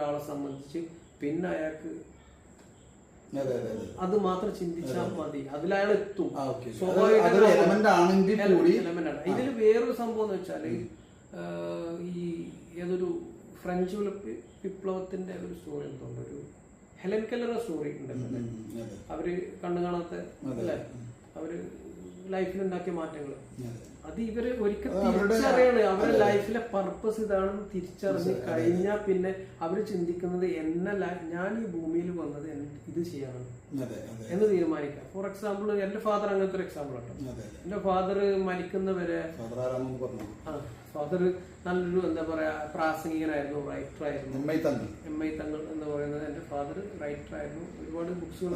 ഒരാളെ സംബന്ധിച്ച് പിന്നെ അയാൾക്ക് അതെ മാത്രം ചിന്തിച്ചാൽ മതി. അതിൽ അയാൾ എത്തും. സ്വാഭാവികമായിട്ട്. ഇതിൽ വേറൊരു സംഭവം എന്ന് വെച്ചാൽ ഈ ഏതൊരു ഫ്രഞ്ച് വിപ്ലവത്തിന്റെ ഒരു സ്റ്റോറി എന്തുണ്ട് ഒരു ഹെലൻ കെല്ലറുടെ സ്റ്റോറി ഉണ്ടല്ലോ അവർ കണ്ണു കാണാത്ത അല്ലേ? അവർ ലൈഫിൽ ഉണ്ടാക്കിയ മാറ്റങ്ങൾ അത് ഇവർ ഒരിക്കൽ തിരിച്ചറിയാണ്. അവരുടെ-. ലൈഫിലെ പർപ്പസ് ഇതാണെന്ന് തിരിച്ചറിഞ്ഞ് കഴിഞ്ഞാൽ പിന്നെ അവർ ചിന്തിക്കുന്നത് എന്നെ ഞാൻ ഈ ഭൂമിയിൽ വന്നത് ഇത് ചെയ്യണം. എന്ന് തീരുമാനിക്കാം ഫോർ എക്സാമ്പിൾ എന്റെ ഫാദർ അങ്ങനത്തെ ഒരു എക്സാമ്പിൾ ആട്ടോ എന്റെ ഫാദർ മരിക്കുന്നവരെ ഫാദർ നല്ലൊരു എന്താ പറയാ പ്രാസംഗികനായിരുന്നു റൈറ്റർ ആയിരുന്നു. എം ഐ തങ്ങൾ എന്ന് പറയുന്നത് എന്റെ ഫാദർ റൈറ്റർ ആയിരുന്നു. ഒരുപാട് ബുക്സുകൾ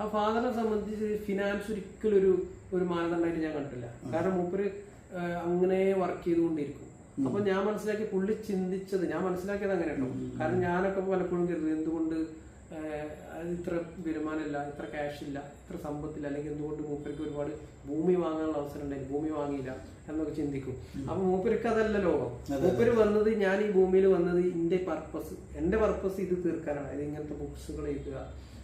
ആ ഫാദറിനെ സംബന്ധിച്ച് ഫിനാൻസ് ഒരിക്കലും ഒരു ഒരു മാനദണ്ഡമായിട്ട് ഞാൻ കണ്ടില്ല കാരണം മൂപ്പര് അങ്ങനെ വർക്ക് ചെയ്തുകൊണ്ടിരിക്കും. അപ്പൊ ഞാൻ മനസ്സിലാക്കി പുള്ളി ചിന്തിച്ചത് ഞാൻ മനസ്സിലാക്കിയത് അങ്ങനെ ഉണ്ടോ കാരണം ഞാനൊക്കെ പലപ്പോഴും കരുതി എന്തുകൊണ്ട് ഇത്ര വരുമാനം ഇത്ര വരുമാനമില്ല ഇത്ര ക്യാഷ് ഇല്ല ഇത്ര സമ്പത്തില്ല അല്ലെങ്കിൽ എന്തുകൊണ്ട് മൂപ്പർക്ക് ഒരുപാട് ഭൂമി വാങ്ങാനുള്ള അവസരം ഉണ്ടായി ഭൂമി വാങ്ങിയില്ല എന്നൊക്കെ ചിന്തിക്കും. അപ്പൊ മൂപ്പർക്ക് അതല്ല ലോകം. മൂപ്പര് വന്നത് ഞാൻ ഈ ഭൂമിയിൽ വന്നത് എന്റെ പർപ്പസ് എന്റെ പർപ്പസ് ഇത് തീർക്കാനാണ്. അതായത് ഇങ്ങനത്തെ ബുക്സുകൾ എഴുതുക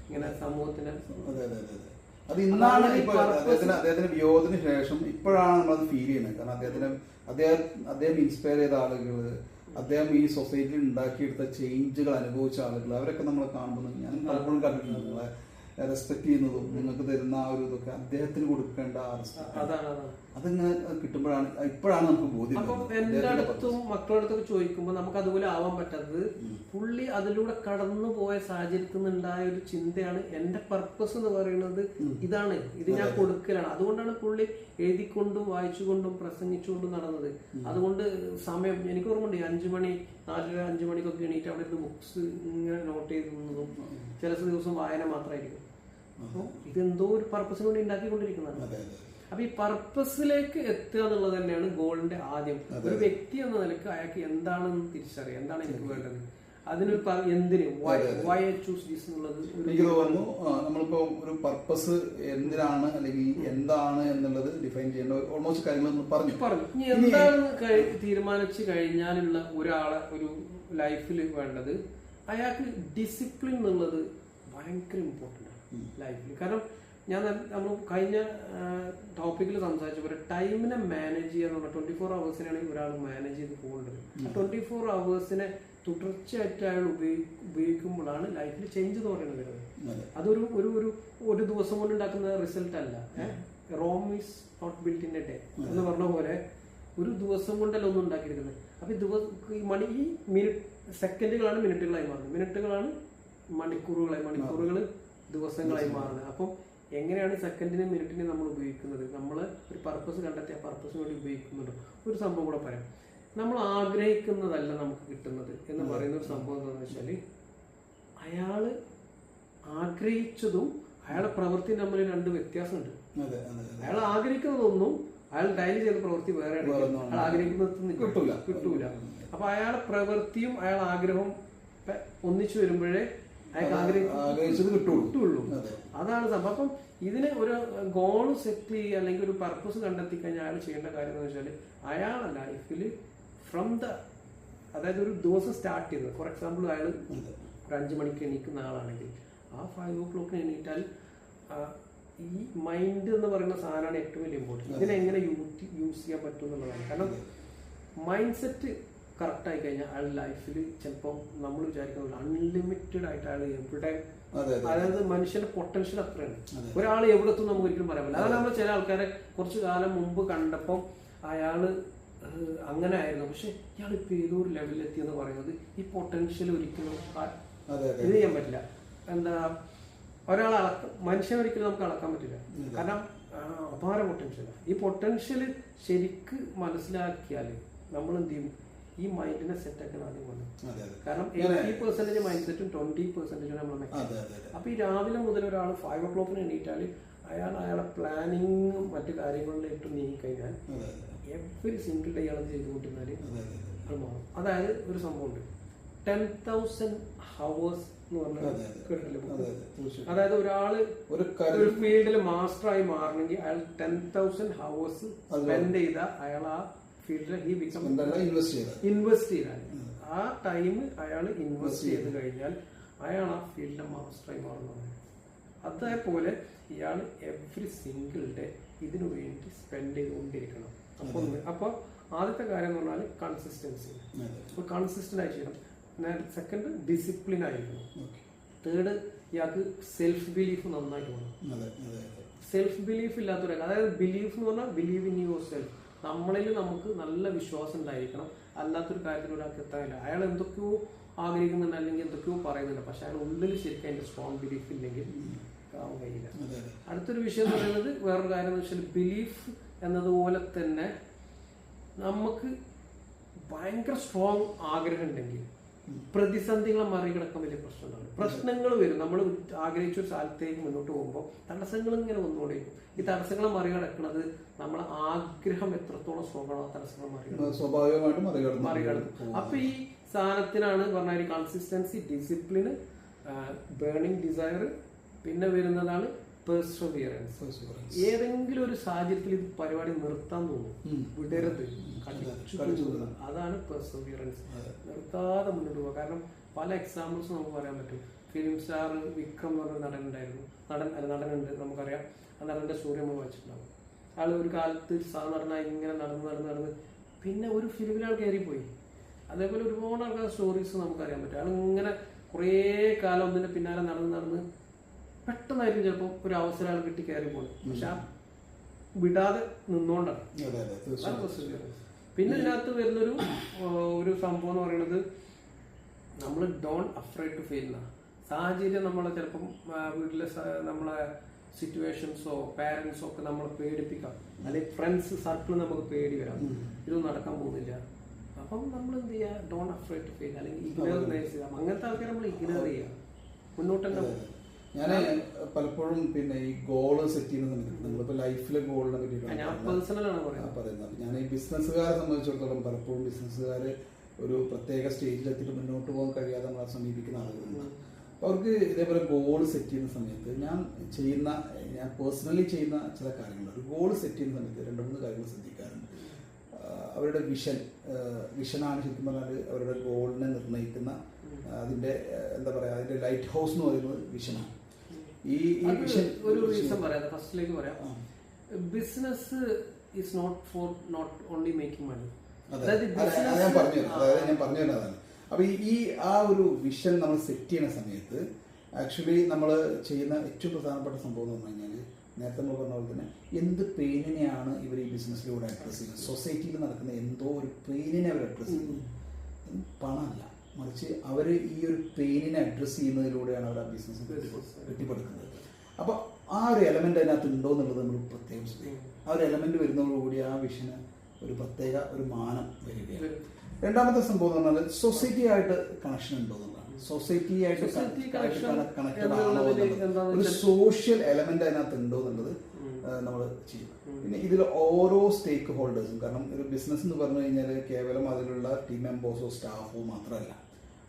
ഇങ്ങനെ സമൂഹത്തിന് അതെ അതെ അതെ അതെ. അത് ഇന്നാണ് ഇപ്പൊ അദ്ദേഹത്തിന് അദ്ദേഹത്തിന്റെ വിയോഗത്തിന് ശേഷം ഇപ്പോഴാണ് നമ്മളത് ഫീൽ ചെയ്യുന്നത്. കാരണം അദ്ദേഹത്തിന് അദ്ദേഹം അദ്ദേഹം ഇൻസ്പയർ ചെയ്ത ആളുകൾ അദ്ദേഹം ഈ സൊസൈറ്റിയിൽ ഉണ്ടാക്കിയെടുത്ത ചേഞ്ചുകൾ അനുഭവിച്ച ആളുകൾ അവരൊക്കെ നമ്മളെ കാണുമ്പോൾ ഞാൻ പലപ്പോഴും കണ്ടിട്ടുണ്ട് നിങ്ങളെ റെസ്പെക്ട് ചെയ്യുന്നതും നിങ്ങൾക്ക് തരുന്ന ആ ഒരു ഇതൊക്കെ അദ്ദേഹത്തിന് കൊടുക്കേണ്ട ആ റെസ്പെക്ട് അതിങ്ങനെ കിട്ടുമ്പോഴാണ് ഇപ്പോഴാണ് നമുക്ക് ബോധ്യം അപ്പം എന്റെ എന്റെ അടുത്തും മക്കളുടെ അടുത്തൊക്കെ ചോദിക്കുമ്പോൾ നമുക്ക് അതുപോലെ ആവാൻ പറ്റാത്തത് പുള്ളി അതിലൂടെ കടന്നു പോയ സാഹചര്യത്തിൽ നിന്നുണ്ടായ ഒരു ചിന്തയാണ് എന്റെ പർപ്പസ് എന്ന് പറയുന്നത് ഇതാണ്. ഇത് ഞാൻ കൊടുക്കലാണ്. അതുകൊണ്ടാണ് പുള്ളി എഴുതിക്കൊണ്ടും വായിച്ചുകൊണ്ടും പ്രസംഗിച്ചുകൊണ്ടും നടന്നത്. അതുകൊണ്ട് സമയം എനിക്ക് ഓർമ്മയുണ്ട് അഞ്ചു മണി നാലര അഞ്ചു മണിക്കൊക്കെ എണീറ്റ് അവിടെ ഇരുന്ന് ബുക്സ് ഇങ്ങനെ നോട്ട് ചെയ്തിരുന്നതും ചില ദിവസം വായന മാത്രമായിരിക്കും. അപ്പോൾ ഇതെന്തോ ഒരു പർപ്പസിന് വേണ്ടി ഉണ്ടാക്കിക്കൊണ്ടിരിക്കുന്നതാണ്. അപ്പൊ ഈ പർപ്പസിലേക്ക് എത്തുക എന്നുള്ളത് തന്നെയാണ് ഗോളിന്റെ ആദ്യം. ഒരു വ്യക്തി എന്ന നിലയ്ക്ക് അയാൾക്ക് എന്താണെന്ന് തിരിച്ചറിയാം. എന്താണ് എനിക്ക് വേണ്ടത് അതിന് എന്തിന്? വൈ ചൂസ് ദിസ് എന്നുള്ളത് എനിക്ക് തോന്നുന്നു നമ്മളിപ്പോ ഒരു പർപ്പസ് എന്തിനാണ് അല്ലെങ്കിൽ എന്താണ് എന്നുള്ളത് ഡിഫൈൻ ചെയ്യേണ്ട ഓൾമോസ്റ്റ് കാര്യങ്ങൾ പറഞ്ഞു. പറഞ്ഞു. എന്താണ് തീരുമാനിച്ചു കഴിഞ്ഞാലുള്ള ഒരാളെ ഒരു ലൈഫിൽ വേണ്ടത്? അയാൾക്ക് ഡിസിപ്ലിൻ എന്നുള്ളത് ഭയങ്കര ഇമ്പോർട്ടന്റ് ആണ് ലൈഫിൽ കാരണം ഞാൻ നമ്മൾ കഴിഞ്ഞ ടോപ്പിക്കിൽ സംസാരിച്ചു. പോലെ ടൈമിനെ മാനേജ് ചെയ്യാന്നുള്ള ട്വന്റി ഫോർ അവേഴ്സിനാണ് ഒരാൾ മാനേജ് ചെയ്ത് പോകേണ്ടത്. ട്വന്റി ഫോർ അവേഴ്സിനെ തുടർച്ചയായിട്ട് അയാൾ ഉപയോഗി ഉപയോഗിക്കുമ്പോഴാണ് ലൈഫിൽ ചേഞ്ച് എന്ന് പറയുന്നത് വരുന്നത്. അതൊരു ഒരു ഒരു ഒരു ദിവസം കൊണ്ട് ഉണ്ടാക്കുന്ന റിസൾട്ട് അല്ല. Rome is not built in a day എന്ന് പറഞ്ഞ പോലെ ഒരു ദിവസം കൊണ്ടല്ല ഒന്നും ഉണ്ടാക്കിയിരിക്കുന്നത്. അപ്പൊ ഈ ദിവസം ഈ മണി ഈ മിനിറ്റ് സെക്കൻഡുകളാണ് മിനിറ്റുകളായി മാറുന്നത്. മിനിറ്റുകളാണ് മണിക്കൂറുകളായി മണിക്കൂറുകൾ ദിവസങ്ങളായി. മാറുന്നത്. അപ്പം എങ്ങനെയാണ് സെക്കൻഡിനെയും മിനിറ്റിനെയും നമ്മൾ ഉപയോഗിക്കുന്നത്? നമ്മൾ ഒരു പർപ്പസ് കണ്ടെത്തി ആ പർപ്പസിന് വേണ്ടി ഉപയോഗിക്കുന്നുണ്ടോ? ഒരു സംഭവം കൂടെ പറയാം. നമ്മൾ ആഗ്രഹിക്കുന്നതല്ല നമുക്ക് കിട്ടുന്നത് എന്ന് പറയുന്ന ഒരു സംഭവം എന്താണെന്ന് വെച്ചാൽ അയാൾ ആഗ്രഹിച്ചതും അയാളെ പ്രവൃത്തി നമ്മൾ രണ്ട് വ്യത്യാസമുണ്ട്. അയാൾ ആഗ്രഹിക്കുന്നതൊന്നും അയാൾ ഡയലി ചെയ്ത പ്രവൃത്തി വേറെ. അയാൾ ആഗ്രഹിക്കുന്നത് കിട്ടൂല. കിട്ടൂല. അപ്പൊ അയാളെ പ്രവൃത്തിയും അയാൾ ആഗ്രഹവും ഒന്നിച്ചു വരുമ്പോഴേ അയാൾക്ക് ആഗ്രഹിച്ചത് കിട്ടുള്ളൂ. കിട്ടുള്ളൂ. അതാണ് സംഭവം. അപ്പം ഇതിന് ഒരു ഗോൾ സെറ്റ് ചെയ്യുക അല്ലെങ്കിൽ ഒരു പർപ്പസ് കണ്ടെത്തി കഴിഞ്ഞാൽ അയാൾ ചെയ്യേണ്ട കാര്യം എന്ന് വെച്ചാൽ അയാളെ ലൈഫിൽ ഫ്രം ദ അതായത് ഒരു ദിവസം സ്റ്റാർട്ട് ചെയ്തത് ഫോർ എക്സാമ്പിൾ അയാൾ ഒരു അഞ്ച് മണിക്ക് എണീക്കുന്ന ആളാണെങ്കിൽ ആ ഫൈവ് ഓ ക്ലോക്കിന് എണീറ്റാൽ ഈ മൈൻഡ് എന്ന് പറയുന്ന സാധനമാണ് ഏറ്റവും വലിയ ഇമ്പോർട്ടന്റ് ഇതിനെങ്ങനെ യൂസ് ചെയ്യാൻ പറ്റും എന്നുള്ളതാണ്. കാരണം മൈൻഡ് സെറ്റ് കറക്റ്റ് ആയി കഴിഞ്ഞാൽ അയാൾ ലൈഫിൽ ചിലപ്പോൾ നമ്മൾ വിചാരിക്കുന്നത് അൺലിമിറ്റഡ് ആയിട്ട് അയാൾ എവിടെ അതെ അതെ. അതായത് മനുഷ്യന്റെ പൊട്ടൻഷ്യൽ അത്രയാണ്. അതെ. ഒരാൾ എവിടെ എത്തും നമുക്ക് ഒരിക്കലും പറയാൻ പറ്റില്ല. അതാണ് നമ്മൾ ചില ആൾക്കാരെ കുറച്ചു കാലം മുമ്പ് കണ്ടപ്പോൾ അയാൾ അങ്ങനെ ആയിരുന്നു. പക്ഷെ ഇയാൾ ഇപ്പൊ ഏതോ ഒരു ലെവലിൽ എത്തിയെന്ന് പറയുന്നത് ഈ പൊട്ടൻഷ്യൽ ഒരിക്കലും ഇത് ചെയ്യാൻ പറ്റില്ല. എന്താ ഒരാൾ അളക്ക മനുഷ്യൻ ഒരിക്കലും നമുക്ക് അളക്കാൻ പറ്റില്ല. കാരണം അപാര പൊട്ടൻഷ്യൽ ഈ പൊട്ടൻഷ്യൽ ശരിക്ക് മനസ്സിലാക്കിയാൽ നമ്മൾ എന്ത് ചെയ്യും? ഈ മൈൻഡിനെ സെറ്റ് ആക്കാൻ ആദ്യം അതെ കാരണം എയ്റ്റി പെർസെന്റേജ് മൈൻഡ് സെറ്റും ട്വന്റി പെർസെന്റേജും നമ്മൾ അപ്പൊ ഈ രാവിലെ മുതൽ ഒരാൾ ഫൈവ് ഒ ക്ലോക്കിന് എണീറ്റാൽ അയാൾ അയാളെ പ്ലാനിങ്ങും മറ്റു കാര്യങ്ങളിലേക്കും നീങ്ങിക്കഴിഞ്ഞാൽ എവറി സിംഗിൾ ഡേ അയാൾ ചെയ്തുകൊണ്ടിരുന്നാൽ അതെ മാറും. അതായത് ഒരു സംഭവമുണ്ട് ടെൻ തൗസൻഡ് ഹവേഴ്സ് എന്ന് പറഞ്ഞാൽ. അതായത് ഒരാൾ ഒരു ഫീൽഡിൽ മാസ്റ്റർ ആയി മാറണമെങ്കിൽ അയാൾ ടെൻ തൗസൻഡ് ഹവേഴ്സ് സ്പെൻഡ് ചെയ്ത അയാൾ ആ ഫീൽഡിൽ ഹി ബിക്കം ഇൻവെസ്റ്റ് ചെയ്താൽ ആ ടൈം അയാൾ ഇൻവെസ്റ്റ് ചെയ്ത് കഴിഞ്ഞാൽ അയാൾ ആ ഫീൽഡിന്റെ മാസ്റ്ററായി മാറുന്നതാണ് അതേപോലെ ഇയാൾ എവറി സിംഗിൾ ഡേ ഇതിനു വേണ്ടി സ്പെൻഡ് ചെയ്തുകൊണ്ടിരിക്കണം. അപ്പൊ അപ്പൊ ആദ്യത്തെ കാര്യം എന്ന് പറഞ്ഞാൽ കൺസിസ്റ്റൻസി അപ്പൊ കൺസിസ്റ്റന്റ് ആയി ചെയ്യണം. സെക്കൻഡ് ഡിസിപ്ലിൻ ആയിരിക്കണം. തേർഡ് ഇയാൾക്ക് സെൽഫ് ബിലീഫ് നന്നായിട്ട് വേണം. സെൽഫ് ബിലീഫ് ഇല്ലാത്തവരെ അതായത് ബിലീഫ് എന്ന് പറഞ്ഞാൽ ബിലീവ് ഇൻ യുവർ സെൽഫ് നമ്മളിൽ നമുക്ക് നല്ല വിശ്വാസം ഉണ്ടായിരിക്കണം. അല്ലാത്തൊരു കാര്യത്തിൽ ഒരാൾക്ക് എത്താനില്ല. അയാൾ എന്തൊക്കെയോ ആഗ്രഹിക്കുന്നുണ്ട് അല്ലെങ്കിൽ എന്തൊക്കെയോ പറയുന്നുണ്ട്. പക്ഷെ അയാൾ ഉള്ളിൽ ശരിക്കും അതിന്റെ സ്ട്രോങ് ബിലീഫ് ഇല്ലെങ്കിൽ ആവാൻ കഴിയില്ല. അടുത്തൊരു വിഷയം എന്ന് പറയുന്നത് വേറൊരു കാര്യം എന്ന് വെച്ചാൽ ബിലീഫ് എന്നതുപോലെ തന്നെ നമുക്ക് ഭയങ്കര സ്ട്രോങ് ആഗ്രഹം ഉണ്ടെങ്കിൽ പ്രതിസന്ധികളെ മറികടക്കാൻ വലിയ പ്രശ്നങ്ങളാണ്. പ്രശ്നങ്ങൾ വരും. നമ്മൾ ആഗ്രഹിച്ച ഒരു സ്ഥലത്തേക്ക് മുന്നോട്ട് പോകുമ്പോൾ തടസ്സങ്ങൾ ഇങ്ങനെ വന്നുകൊണ്ടിരിക്കും ഈ തടസ്സങ്ങളെ മറികടക്കുന്നത് നമ്മൾ ആഗ്രഹം എത്രത്തോളം സ്ട്രോങ് ആ തടസ്സങ്ങൾ മറികടക്കും. സ്വാഭാവികമായിട്ടും മറികടന്ന് മറികടക്കും. അപ്പൊ ഈ സാധനത്തിനാണ് പറഞ്ഞ കൺസിസ്റ്റൻസി ഡിസിപ്ലിന് ബേണിംഗ് ഡിസയർ പിന്നെ വരുന്നതാണ് പെർസോവിയറൻസ് ഏതെങ്കിലും ഒരു സാഹചര്യത്തിൽ ഇത് പരിപാടി നിർത്താൻ തോന്നും. വിടരുത്. അതാണ് പെർസോവിയറൻസ്. നിർത്താതെ മുന്നോട്ട് പോകുക കാരണം പല എക്സാമ്പിൾസ് നമുക്ക് പറയാൻ പറ്റും. ഫിലിം സ്റ്റാർ വിക്രം എന്ന് പറഞ്ഞ നടൻ ഉണ്ടായിരുന്നു. നടൻ അല്ല നടനുണ്ട്. നമുക്കറിയാം. ആ നടന്റെ സ്റ്റോറി നമ്മൾ വായിച്ചിട്ടുണ്ടാവും അയാൾ ഒരു കാലത്ത് സാ നടനായി ഇങ്ങനെ നടന്ന് നടന്ന് നടന്ന് പിന്നെ ഒരു ഫിലിമിൽ ആൾ കയറിപ്പോയി അതേപോലെ ഒരുപാട് ആൾക്കാർ സ്റ്റോറീസ് നമുക്കറിയാൻ പറ്റും. ആൾ ഇങ്ങനെ കുറേ കാലം ഒന്നിന്റെ പിന്നാലെ നടന്ന് നടന്ന് പെട്ടെന്നായിരിക്കും ചിലപ്പോൾ ഒരു അവസരം ആൾ കിട്ടി കയറി പോകുന്നത് പക്ഷെ ആ വിടാതെ നിന്നോണ്ടാണ്. പിന്നെ ഇതിനകത്ത് വരുന്നൊരു ഒരു സംഭവം എന്ന് പറയുന്നത് നമ്മൾ ഡോൺ അഫ്രൈഡ് ടു ഫെയിൽ എന്നാണ്. സാഹചര്യം നമ്മളെ ചിലപ്പം വീട്ടിലെ നമ്മളെ സിറ്റുവേഷൻസോ പാരൻസോ ഒക്കെ നമ്മളെ പേടിപ്പിക്കാം. അല്ലെങ്കിൽ ഫ്രണ്ട്സ് സർക്കിൾ നമുക്ക് പേടി വരാം. ഇതൊന്നും നടക്കാൻ പോകുന്നില്ല. അപ്പം നമ്മൾ എന്ത് ചെയ്യുക? ഡോൺ അഫ്രൈഡ് ടു ഫെയിൽ അല്ലെങ്കിൽ ഇഗ്നോർ ചെയ്യാം അങ്ങനത്തെ ആൾക്കാരെ നമ്മൾ ഇഗ്നോർ ചെയ്യാം മുന്നോട്ട് തന്നെ. ഞാൻ പലപ്പോഴും പിന്നെ ഈ ഗോൾ സെറ്റ് ചെയ്യുന്ന സമയത്ത് നിങ്ങളിപ്പോ ലൈഫിലെ ഗോളിനെ പറ്റിയിട്ടാണ് ഞാൻ പറയുന്നത്. ഞാൻ ഈ ബിസിനസ്സുകാരെ സംബന്ധിച്ചിടത്തോളം പലപ്പോഴും ബിസിനസ്സുകാര് ഒരു പ്രത്യേക സ്റ്റേജിൽ എത്തിയിട്ട് മുന്നോട്ട് പോകാൻ കഴിയാതെ നമ്മളെ സമീപിക്കുന്ന ആളുകളുണ്ട്. അപ്പൊ അവർക്ക് ഇതേപോലെ ഗോൾ സെറ്റ് ചെയ്യുന്ന സമയത്ത് ഞാൻ ചെയ്യുന്ന ഞാൻ പേഴ്സണലി ചെയ്യുന്ന ചില കാര്യങ്ങൾ ഒരു ഗോൾ സെറ്റ് ചെയ്യുന്ന സമയത്ത് രണ്ട് മൂന്ന് കാര്യങ്ങൾ ശ്രദ്ധിക്കാറുണ്ട്. അവരുടെ വിഷൻ വിഷനാണ് ശരിക്കും പറഞ്ഞാൽ അവരുടെ ഗോളിനെ നിർണയിക്കുന്ന അതിന്റെ അതിന്റെ എന്താ പറയാ അതിന്റെ ലൈറ്റ് ഹൗസ് എന്ന് പറയുന്നത് വിഷനാണ് ഈ ഒരു റീസൺ പറയാം. ഫസ്റ്റിലേക്ക് പറയാം. Business is not for not only making money അതായത് ഞാൻ പറഞ്ഞു അതായത് ഞാൻ പറഞ്ഞു തരുന്നതാണ് അപ്പൊ ഈ- ഈ ആ ഒരു വിഷൻ നമ്മൾ സെറ്റ് ചെയ്യുന്ന സമയത്ത് ആക്ച്വലി നമ്മൾ ചെയ്യുന്ന ഏറ്റവും പ്രധാനപ്പെട്ട സംഭവം എന്ന് പറഞ്ഞു കഴിഞ്ഞാൽ നേരത്തെ നമ്മൾ പറഞ്ഞ പോലെ തന്നെ എന്ത് പെയിനിനെയാണ് ഇവർ ഈ ബിസിനസ്സിലൂടെ അഡ്രസ് ചെയ്യുന്നത്? സൊസൈറ്റിയിൽ നടക്കുന്ന എന്തോ ഒരു പെയിനിനെ അവർ അഡ്രസ് ചെയ്യുന്നത്? പണമല്ല. മറിച്ച് അവർ ഈ ഒരു പെയിനിനെ അഡ്രസ്സ് ചെയ്യുന്നതിലൂടെയാണ് അവർ ആ ബിസിനസ് കെട്ടിപ്പടുക്കുന്നത്. അപ്പോൾ ആ ഒരു എലമെന്റ് അതിനകത്ത് ഉണ്ടോ എന്നുള്ളത് നമ്മൾ പ്രത്യേകം ശ്രദ്ധിക്കും ആ ഒരു എലമെന്റ് വരുന്നതോടുകൂടി ആ വിഷന് ഒരു പ്രത്യേക ഒരു മാനം വരികയാണ്. രണ്ടാമത്തെ സംഭവം എന്ന് പറഞ്ഞാൽ സൊസൈറ്റി ആയിട്ട് കണക്ഷൻ ഉണ്ടോ എന്നുള്ളതാണ്. സൊസൈറ്റി ആയിട്ട് Society connection കണക്റ്റഡ് ആണോ ഒരു സോഷ്യൽ എലമെന്റ് അതിനകത്ത് ഉണ്ടോ എന്നുള്ളത് നമ്മൾ ചെയ്യും പിന്നെ ഇതിൽ ഓരോ സ്റ്റേക്ക് ഹോൾഡേഴ്സും കാരണം ഒരു ബിസിനസ് എന്ന് പറഞ്ഞു കഴിഞ്ഞാൽ കേവലം അതിലുള്ള ടീം മെമ്പേഴ്സോ സ്റ്റാഫോ മാത്രമല്ല.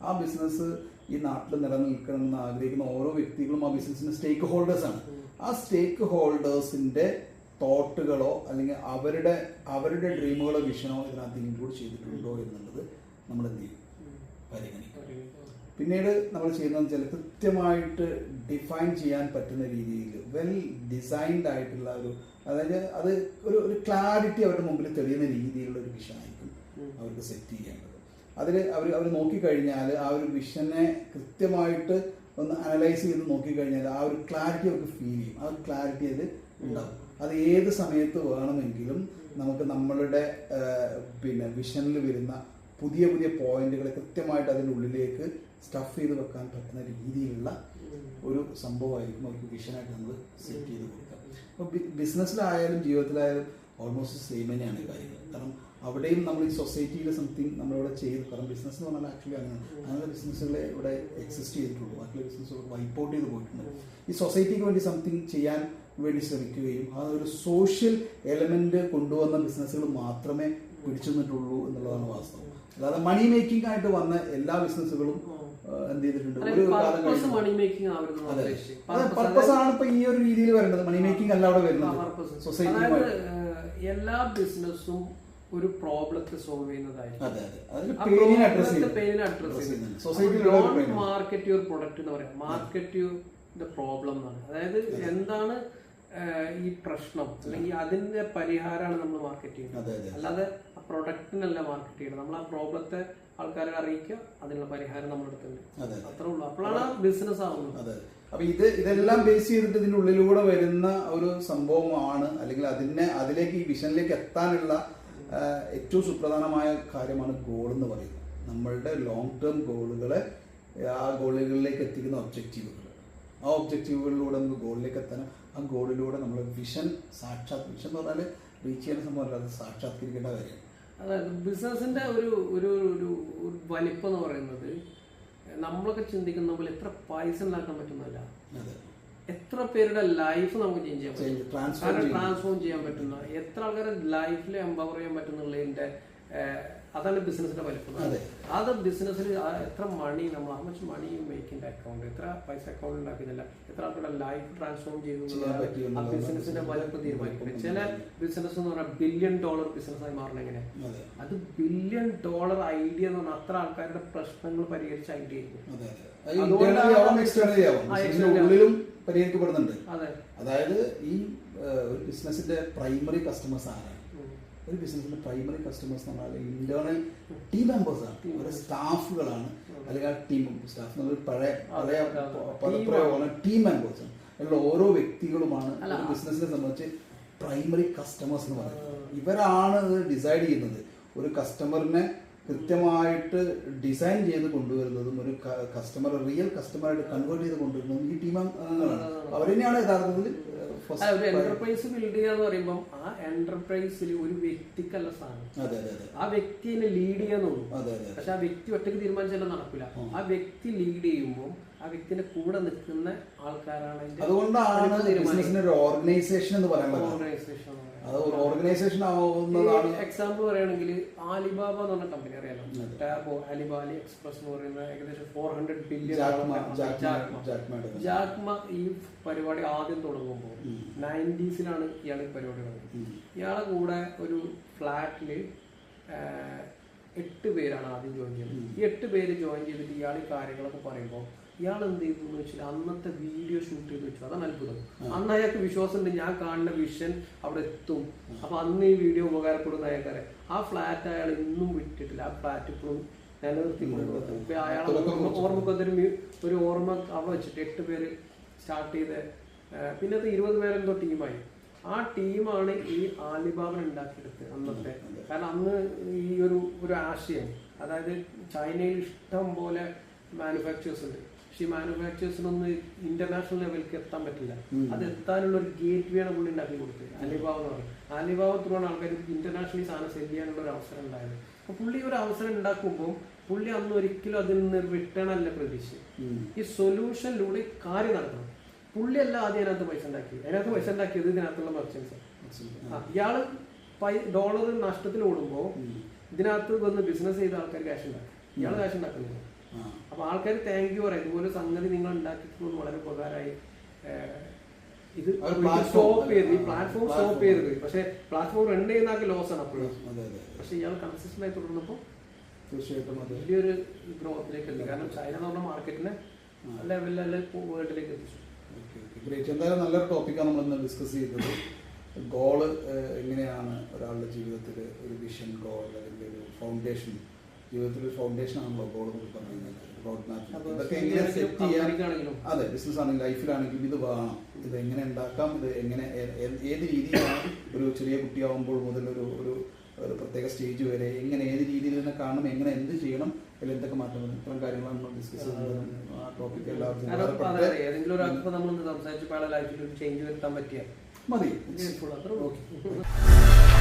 ആ ബിസിനസ് ഈ നാട്ടിൽ നിലനിൽക്കണം എന്ന് ആഗ്രഹിക്കുന്ന ഓരോ വ്യക്തികളും ആ ബിസിനസിന്റെ സ്റ്റേക്ക് ഹോൾഡേഴ്സാണ് ആ സ്റ്റേക്ക് ഹോൾഡേഴ്സിന്റെ തോട്ടുകളോ അല്ലെങ്കിൽ അവരുടെ അവരുടെ ഡ്രീമുകളോ വിഷനോ ഇതിനകത്ത് ഇൻക്ലൂഡ് ചെയ്തിട്ടുണ്ടോ എന്നുള്ളത് നമ്മൾ എന്ത് ചെയ്യും? പരിഗണിക്കും. പിന്നീട് നമ്മൾ ചെയ്യുന്നത് വെച്ചാൽ കൃത്യമായിട്ട് ഡിഫൈൻ ചെയ്യാൻ പറ്റുന്ന രീതിയിൽ വെൽ ഡിസൈൻഡ് ആയിട്ടുള്ള ഒരു അതായത് അത് ഒരു ഒരു ക്ലാരിറ്റി അവരുടെ മുമ്പിൽ തെളിയുന്ന രീതിയിലുള്ള ഒരു വിഷനായിരിക്കും അവർക്ക് സെറ്റ് ചെയ്യേണ്ടത്. അതിൽ അവർ അവർ നോക്കിക്കഴിഞ്ഞാൽ ആ ഒരു വിഷനെ കൃത്യമായിട്ട് ഒന്ന് അനലൈസ് ചെയ്ത് നോക്കിക്കഴിഞ്ഞാൽ ആ ഒരു ക്ലാരിറ്റി അവർക്ക് ഫീൽ ചെയ്യും. ആ ക്ലാരിറ്റി അതിൽ ഉണ്ടാവും. അത് ഏത് സമയത്ത് വേണമെങ്കിലും നമുക്ക് നമ്മളുടെ പിന്നെ വിഷനിൽ വരുന്ന പുതിയ പുതിയ പോയിന്റുകളെ കൃത്യമായിട്ട് അതിന്റെ ഉള്ളിലേക്ക് സ്റ്റഫ് ചെയ്ത് വെക്കാൻ പറ്റുന്ന രീതിയിലുള്ള ഒരു സംഭവമായിരിക്കും അവർക്ക് വിഷനായിട്ട് നമ്മൾ സെറ്റ് ചെയ്ത് കൊടുക്കുക. അപ്പോൾ ബിസിനസ്സിലായാലും ജീവിതത്തിലായാലും ഓൾമോസ്റ്റ് സെയിം തന്നെയാണ് കാര്യങ്ങൾ. കാരണം അവിടെയും നമ്മൾ ഈ സൊസൈറ്റിയിലെ സംതിങ് നമ്മളിവിടെ ചെയ്തു. കാരണം ബിസിനസ് എന്ന് പറഞ്ഞാൽ ആക്ച്വലി അങ്ങനെ അങ്ങനെ ബിസിനസ്സുകളെ ഇവിടെ എക്സിസ്റ്റ് ചെയ്തിട്ടുള്ളൂ. ബാക്കിയുള്ള ബിസിനസ്സുകൾ വൈപ്പ് ഔട്ട് ചെയ്ത് പോയിട്ടുണ്ട്. ഈ സൊസൈറ്റിക്ക് വേണ്ടി സംതിങ് ചെയ്യാൻ വേണ്ടി ശ്രമിക്കുകയും ആ ഒരു സോഷ്യൽ എലമെന്റ് കൊണ്ടുവന്ന ബിസിനസ്സുകൾ മാത്രമേ പിടിച്ചു നിന്നിട്ടുള്ളൂ എന്നുള്ളതാണ് വാസ്തവം. അല്ലാതെ മണി മേക്കിംഗ് ആയിട്ട് വന്ന എല്ലാ ബിസിനസ്സുകളും എന്ത് ചെയ്തിട്ടുണ്ട്? ഒരു കാലം കഴിഞ്ഞു. പർപ്പസ് ആണ് ഇപ്പൊ ഈ ഒരു രീതിയിൽ വരേണ്ടത്. മണി മേക്കിംഗ് അല്ല അവിടെ വരുന്നത്. സൊസൈറ്റി എല്ലാ ബിസിനസ്സും ഒരു പ്രോബ്ലത്തെ സോൾവ് ചെയ്യുന്നതായിരിക്കും. മാർക്കറ്റ് യുവർ പ്രൊഡക്റ്റ് എന്ന് പറയാം. മാർക്കറ്റ് യു ദ പ്രോബ്ലം എന്നാണ് അതായത് എന്താണ് ഈ പ്രശ്നം അല്ലെങ്കിൽ അതിന്റെ പരിഹാരമാണ് നമ്മൾ മാർക്കറ്റ് ചെയ്യുന്നത്. അല്ലാതെ ആ പ്രൊഡക്റ്റിനല്ല മാർക്കറ്റ് ചെയ്യുന്നത്. നമ്മൾ ആ പ്രോബ്ലത്തെ ആൾക്കാരെ അറിയിക്കുക അതിനുള്ള പരിഹാരം നമ്മുടെ അടുത്തുണ്ട്. അത്രേ ഉള്ളൂ. അപ്പോഴാണ് ബിസിനസ് ആവുന്നത്. അപ്പൊ ഇത് ഇതെല്ലാം ബേസ് ചെയ്തിട്ട് ഇതിന്റെ ഉള്ളിലൂടെ വരുന്ന ഒരു സംഭവമാണ് അല്ലെങ്കിൽ അതിനെ അതിലേക്ക് ഈ വിഷനിലേക്ക് എത്താനുള്ള ഏറ്റവും സുപ്രധാനമായ കാര്യമാണ് ഗോൾ എന്ന് പറയുന്നത്. നമ്മളുടെ ലോങ് ടേം ഗോളുകളെ ആ ഗോളുകളിലേക്ക് എത്തിക്കുന്ന ഒബ്ജക്റ്റീവുകൾ ആ ഒബ്ജക്റ്റീവുകളിലൂടെ നമുക്ക് ഗോളിലേക്ക് എത്താൻ ആ ഗോളിലൂടെ നമ്മൾ വിഷൻ സാക്ഷാത് വിഷൻ എന്ന് പറഞ്ഞാൽ റീച്ച് ചെയ്യുന്ന സംഭവമല്ല അത് സാക്ഷാത്കരിക്കേണ്ട കാര്യം. അതായത് ബിസിനസിന്റെ ഒരു ഒരു ഒരു ഒരു വലിപ്പം എന്ന് പറയുന്നത് നമ്മളൊക്കെ ചിന്തിക്കുന്ന പോലെ എത്ര പൈസ ഉണ്ടാക്കാൻ പറ്റുന്നതല്ല. അതെ. എത്ര പേരുടെ ലൈഫ് നമുക്ക് ചേഞ്ച് ചെയ്യാൻ പറ്റും. ട്രാൻസ്ഫോം ചെയ്യാൻ പറ്റുന്ന എത്ര ആൾക്കാരെ ലൈഫിൽ എംപവർ ചെയ്യാൻ പറ്റുന്നുള്ളതിന്റെ അതാണ് ബിസിനസിന്റെ വലിപ്പം. അതെ. ബിസിനസ്സിൽ എത്ര മണി നമ്മൾ ഹൗ മച്ച് മണി മേക്കിന്റെ അക്കൗണ്ട് എത്ര പൈസ അക്കൗണ്ട് ഉണ്ടാക്കുന്നില്ല? എത്ര ആൾക്കാരുടെ ലൈഫ് ട്രാൻസ്ഫോം ചെയ്തു ആ ബിസിനസിന്റെ വലിപ്പം തീരുമാനിക്കുന്നത്. ചില ബിസിനസ് എന്ന് പറഞ്ഞാൽ ബില്യൺ ഡോളർ ബിസിനസ്സായി മാറണം എങ്ങനെ അതെ. ബില്യൺ ഡോളർ ഐഡിയ എന്ന് പറഞ്ഞാൽ അത്ര ആൾക്കാരുടെ പ്രശ്നങ്ങൾ പരിഹരിച്ച ഐഡിയ ആയിരിക്കും. അതുകൊണ്ടാണ് പരിഹരിക്കപ്പെടുന്നുണ്ട്. അതായത് ഈ ഒരു ബിസിനസിന്റെ പ്രൈമറി കസ്റ്റമേഴ്സ് ആരാണ്? ഒരു ബിസിനസിന്റെ പ്രൈമറി കസ്റ്റമേഴ്സ് എന്ന് പറഞ്ഞാൽ ഇന്റേണൽ ടീം മെമ്പേഴ്സ് ആണ്. ഒരു സ്റ്റാഫുകളാണ്. അല്ലെങ്കിൽ ആ ടീം സ്റ്റാഫ് പഴയ പഴയ. പദപ്രയോഗമാണ് ടീം മെമ്പേഴ്സ് ആണ്. അതിലുള്ള ഓരോ വ്യക്തികളുമാണ് ബിസിനസിനെ സംബന്ധിച്ച് പ്രൈമറി കസ്റ്റമേഴ്സ് എന്ന് പറയുന്നത്. ഇവരാണ് ഡിസൈഡ് ചെയ്യുന്നത്. ഒരു കസ്റ്റമറിനെ കൃത്യമായിട്ട് ഡിസൈൻ ചെയ്ത് കൊണ്ടുവരുന്നതും ഒരു കസ്റ്റമർ റിയൽ കസ്റ്റമറായിട്ട് കൺവേർട്ട് ചെയ്ത് കൊണ്ടുവരുന്നതും ഈ ടീം അംഗങ്ങളാണ്. അവർ തന്നെയാണ് യഥാർത്ഥത്തിൽ ഒരു എന്റർപ്രൈസ് ബിൽഡ് ചെയ്യുക എന്ന് പറയുമ്പോൾ ആ എന്റർപ്രൈസിൽ ഒരു വ്യക്തിക്കല്ല സാധനം ആ വ്യക്തിനെ ലീഡ് ചെയ്യാന്നുള്ളൂ പക്ഷെ ആ വ്യക്തി ഒറ്റയ്ക്ക് തീരുമാനിച്ചാലും നടക്കില്ല ആ. വ്യക്തി ലീഡ് ചെയ്യുമ്പോൾ ആ വ്യക്തിന്റെ കൂടെ നിൽക്കുന്ന ആൾക്കാരാണ് അതുകൊണ്ടാണ്. ഒരു ഓർഗനൈസേഷൻ എന്ന് പറയുന്നത് ഓർഗനൈസേഷൻ. അത് ഒരു ഓർഗനൈസേഷൻ ആവുന്നതാണ്. എക്സാമ്പിൾ പറയുകയാണെങ്കിൽ ആലിബാബ എന്ന് പറഞ്ഞ കമ്പനി അറിയാലോ? ടാബോ അലിബാബ അലി എക്സ്പ്രസ് എന്ന് പറയുന്ന ഏകദേശം ഫോർ ഹൺഡ്രഡ് ബില്യൺ ജാക്മ ഈ പരിപാടി ആദ്യം തുടങ്ങുമ്പോൾ നയന്റീസിലാണ് ഇയാൾ പരിപാടി തുടങ്ങുന്നത്. ഇയാളെ കൂടെ ഒരു ഫ്ലാറ്റിൽ എട്ട് പേരാണ് ആദ്യം ജോയിൻ ചെയ്യുന്നത് ഈ എട്ട് പേര് ജോയിൻ ചെയ്തിട്ട് ഇയാൾ ഈ കാര്യങ്ങളൊക്കെ പറയുമ്പോൾ ഇയാൾ എന്ത് ചെയ്തു എന്ന് വെച്ചാൽ അന്നത്തെ വീഡിയോ ഷൂട്ട് ചെയ്ത് വെച്ചു. അതാണ് അത്ഭുതം. അന്ന് അയാൾക്ക് വിശ്വാസമുണ്ട് ഞാൻ കാണുന്ന വിഷൻ അവിടെ എത്തും. അപ്പൊ അന്ന് ഈ വീഡിയോ ഉപകാരപ്പെടുന്ന അയാൾക്കാരെ. ആ ഫ്ലാറ്റ് അയാൾ ഇന്നും വിട്ടിട്ടില്ല. ആ ഫ്ലാറ്റ് ഇപ്പോഴും നിലനിർത്തി ഇപ്പൊ അയാളെ ഓർമ്മ ഓർമ്മക്കൊരു ഒരു ഓർമ്മ അവിടെ വെച്ചിട്ട് എട്ട് പേര് സ്റ്റാർട്ട് ചെയ്ത് പിന്നെ അത് ഇരുപത് പേരെന്തോ ടീമായി ആ ടീമാണ് ഈ ആലിബാബൻ ഉണ്ടാക്കിയെടുത്ത് അന്നത്തെ. കാരണം അന്ന് ഈ ഒരു ഒരു ആശയം അതായത് ചൈനയിൽ ഇഷ്ടം പോലെ മാനുഫാക്ചേഴ്സ് ഉണ്ട്. പക്ഷെ ഈ മാനുഫാക്ചേഴ്സിനൊന്നും ഇന്റർനാഷണൽ ലെവലിലേക്ക് എത്താൻ പറ്റില്ല. അത് എത്താനുള്ള ഒരു ഗേറ്റ് വേണം ആണ് പുള്ളി ഉണ്ടാക്കി കൊടുത്തത്. അലിബാബ എന്ന് പറയും. അലിബാബ ത്രൂണ് ആൾക്കാർ ഇന്റർനാഷണലി സാധനം സെൽ ചെയ്യാനുള്ള ഒരു അവസരം ഉണ്ടായത്. അപ്പൊ പുള്ളി ഒരു അവസരം ഉണ്ടാക്കുമ്പോൾ പുള്ളി അന്ന് ഒരിക്കലും അതിൽ നിന്ന് റിട്ടേൺ അല്ല പ്രതീക്ഷിച്ചത്. ഈ സൊല്യൂഷനിലൂടെ കാര്യം നടക്കണം പുള്ളിയല്ല ആദ്യം അതിനകത്ത് പൈസ ഉണ്ടാക്കി അതിനകത്ത് പൈസ ഉണ്ടാക്കിയത് ഇതിനകത്തുള്ള മെർച്ചൻസ് ഇയാൾ ഡോളർ നഷ്ടത്തിൽ ഓടുമ്പോൾ ഇതിനകത്ത് വന്ന് ബിസിനസ് ചെയ്ത ആൾക്കാർ ക്യാഷ് ഉണ്ടാക്കും. ഇയാൾ ക്യാഷ് ഉണ്ടാക്കുന്നില്ല. അപ്പൊ ആൾക്കാർ താങ്ക് യു പറയും. ഇതുപോലെ സംഗതി നിങ്ങൾ ഉണ്ടാക്കിയത് വളരെ ഉപകാരമായി. ഇത് സ്റ്റോപ്പ് ചെയ്ത് ഈ പ്ലാറ്റ്ഫോം. സ്റ്റോപ്പ് ചെയ്തത് പക്ഷെ പ്ലാറ്റ്ഫോം റൺ ചെയ്യുന്ന ആൾക്ക് ലോസ് ആണ് അപ്പോഴും. പക്ഷെ ഇയാൾ കൺസിസ്റ്റന്റ് ആയി തുടർന്നപ്പോൾ തീർച്ചയായിട്ടും വലിയൊരു ഗ്രോത്തിലേക്ക് എത്തി. കാരണം ചൈന എന്ന് പറഞ്ഞ മാർക്കറ്റിനെ ലെവലിൽ വേൾഡിലേക്ക് എത്തിച്ചു. ഗ്രേറ്റ് എന്തായാലും നല്ലൊരു ടോപ്പിക്കാണ് നമ്മൾ ഇന്ന് ഡിസ്കസ് ചെയ്തത്. ഗോൾ എങ്ങനെയാണ് ഒരാളുടെ ജീവിതത്തിൽ ഒരു വിഷൻ ഗോൾ അല്ലെങ്കിൽ ഒരു ഫൗണ്ടേഷൻ ജീവിതത്തിൽ ഫൗണ്ടേഷൻ ആണല്ലോ ഗോൾ എന്നൊക്കെ പറഞ്ഞു കഴിഞ്ഞാൽ റോഡ് മാപ്പ് ഇതൊക്കെ എങ്ങനെ സെറ്റ് ചെയ്യാനാണെങ്കിലും അതെ ബിസിനസ് ആണെങ്കിലും ലൈഫിലാണെങ്കിലും ഇത് വേണം. ഇത് എങ്ങനെ ഉണ്ടാക്കാം? ഇത് എങ്ങനെ ഏത് രീതിയിലാണ് ഒരു ചെറിയ കുട്ടിയാവുമ്പോൾ മുതൽ ഒരു ഒരു ഒരു പ്രത്യേക സ്റ്റേജ് വരെ എങ്ങനെ ഏത് രീതിയിൽ തന്നെ കാണണം എങ്ങനെ എന്ത് ചെയ്യണം അല്ലെങ്കിൽ എന്തൊക്കെ മാറ്റം വരും ഇത്തരം കാര്യങ്ങളാണ് നമ്മൾ ഡിസ്കസ് ചെയ്യുന്നത്. ആ ടോപ്പിക് എല്ലാവർക്കും ഏതെങ്കിലും ഒരാൾക്ക് നമ്മൾ സംസാരിച്ചപ്പോൾ ലൈഫിൽ ഒരു ചേഞ്ച് വരുത്താൻ പറ്റിയ. മതി. ഓക്കെ